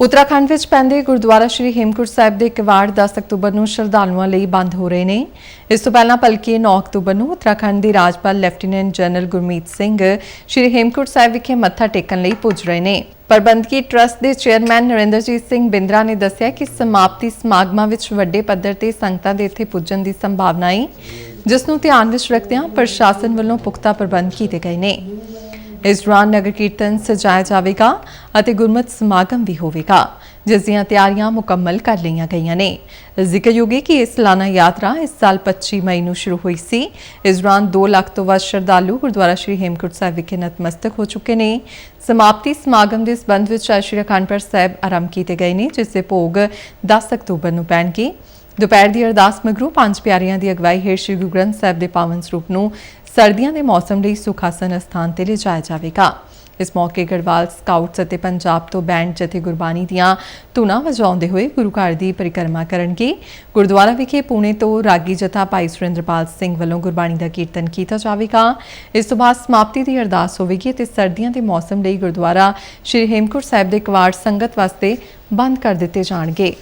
ਉੱਤਰਾਖੰਡ ਵਿੱਚ ਪੈਂਦੇ ਗੁਰਦੁਆਰਾ ਸ਼੍ਰੀ ਹੇਮਕੁੰਟ ਸਾਹਿਬ ਦੇ ਕਿਵਾੜ 10 ਅਕਤੂਬਰ ਨੂੰ ਸ਼ਰਧਾਲੂਆਂ ਲਈ ਬੰਦ ਹੋ ਰਹੇ ਨੇ। ਇਸ ਤੋਂ ਪਹਿਲਾਂ ਭਲਕੇ 9 ਅਕਤੂਬਰ ਨੂੰ ਉੱਤਰਾਖੰਡ ਦੇ ਰਾਜਪਾਲ ਲੈਫਟੀਨੈਂਟ ਜਨਰਲ ਗੁਰਮੀਤ ਸਿੰਘ ਸ਼੍ਰੀ ਹੇਮਕੁੰਟ ਸਾਹਿਬ ਵਿਖੇ ਮੱਥਾ ਟੇਕਣ ਲਈ ਪੁੱਜ ਰਹੇ ਨੇ। ਪ੍ਰਬੰਧਕੀ ਟਰਸਟ ਦੇ ਚੇਅਰਮੈਨ ਨਰਿੰਦਰਜੀਤ ਸਿੰਘ ਬਿੰਦਰਾ ਨੇ ਦੱਸਿਆ ਕਿ ਸਮਾਪਤੀ ਸਮਾਗਮਾਂ ਵਿੱਚ ਵੱਡੇ ਪੱਧਰ ਤੇ ਸੰਗਤਾਂ ਦੇ ਇੱਥੇ ਪੁੱਜਣ ਦੀ ਸੰਭਾਵਨਾ ਹੈ ਜਿਸ ਨੂੰ ਧਿਆਨ ਵਿੱਚ ਰੱਖਦਿਆਂ ਪ੍ਰਸ਼ਾਸਨ ਵੱਲੋਂ ਪੁਖਤਾ ਪ੍ਰਬੰਧ ਕੀਤੇ ਗਏ ਨੇ। ਇਸ ਦੌਰਾਨ ਨਗਰ ਕੀਰਤਨ ਸਜਾਇਆ ਜਾਵੇਗਾ ਅਤੇ ਗੁਰਮਤਿ ਸਮਾਗਮ ਵੀ ਹੋਵੇਗਾ, ਜਿਸ ਦੀਆਂ ਤਿਆਰੀਆਂ ਮੁਕੰਮਲ ਕਰ ਲਈਆਂ ਗਈਆਂ ਨੇ। ਜ਼ਿਕਰਯੋਗ ਹੈ ਕਿ ਇਸ ਸਾਲਾਨਾ ਯਾਤਰਾ ਇਸ ਸਾਲ 25 ਮਈ ਨੂੰ ਸ਼ੁਰੂ ਹੋਈ ਸੀ। ਇਸ ਦੌਰਾਨ 2 ਲੱਖ ਤੋਂ ਵੱਧ ਸ਼ਰਧਾਲੂ ਗੁਰਦੁਆਰਾ ਸ਼੍ਰੀ ਹੇਮਕੁੰਟ ਸਾਹਿਬ ਵਿਖੇ ਨਤਮਸਤਕ ਹੋ ਚੁੱਕੇ ਨੇ। ਸਮਾਪਤੀ ਸਮਾਗਮ ਦੇ ਸਬੰਧ ਵਿੱਚ ਸ਼੍ਰੀ ਅਖੰਡਪੁਰ ਸਾਹਿਬ ਆਰੰਭ ਕੀਤੇ ਗਏ ਨੇ, ਜਿਸ ਦੇ ਭੋਗ 10 ਅਕਤੂਬਰ ਨੂੰ ਪੈਣਗੇ। ਦੁਪਹਿਰ ਦੀ ਅਰਦਾਸ ਮਗਰੋਂ ਪੰਜ ਪਿਆਰਿਆਂ ਦੀ ਅਗਵਾਈ ਹੇਠ ਸ਼੍ਰੀ ਗੁਰੂ ਗ੍ਰੰਥ ਸਾਹਿਬ ਦੇ ਪਾਵਨ ਸਰੂਪ ਨੂੰ ਸਰਦੀਆਂ ਦੇ ਮੌਸਮ ਲਈ ਸੁਖਾਸਨ ਅਸਥਾਨ ਤੇ ਲਿਜਾਇਆ ਜਾਵੇਗਾ। ਇਸ ਮੌਕੇ ਗੜਵਾਲ ਸਕਾਊਟਸ ਅਤੇ ਪੰਜਾਬ ਤੋਂ ਬੈਂਡ ਜਥੇ ਗੁਰਬਾਣੀ ਦੀਆਂ ਧੁਨਾਂ ਵਜਾਉਂਦੇ ਹੋਏ ਗੁਰੂ ਘਰ ਦੀ ਪਰਿਕਰਮਾ ਕਰਨਗੇ। ਗੁਰਦੁਆਰਾ ਵਿਖੇ ਪੁਣੇ ਤੋਂ ਰਾਗੀ ਜਥਾ ਭਾਈ ਸੁਰਿੰਦਰਪਾਲ ਸਿੰਘ ਵੱਲੋਂ ਗੁਰਬਾਣੀ ਦਾ ਕੀਰਤਨ ਕੀਤਾ ਜਾਵੇਗਾ। ਇਸ ਤੋਂ ਬਾਅਦ ਸਮਾਪਤੀ ਦੀ ਅਰਦਾਸ ਹੋਵੇਗੀ ਤੇ ਸਰਦੀਆਂ ਦੇ ਮੌਸਮ ਲਈ ਗੁਰਦੁਆਰਾ ਸ਼੍ਰੀ ਹੇਮਕੁੰਟ ਸਾਹਿਬ ਦੇ ਕਵਾੜ ਸੰਗਤ ਵਾਸਤੇ ਬੰਦ ਕਰ ਦਿੱਤੇ ਜਾਣਗੇ।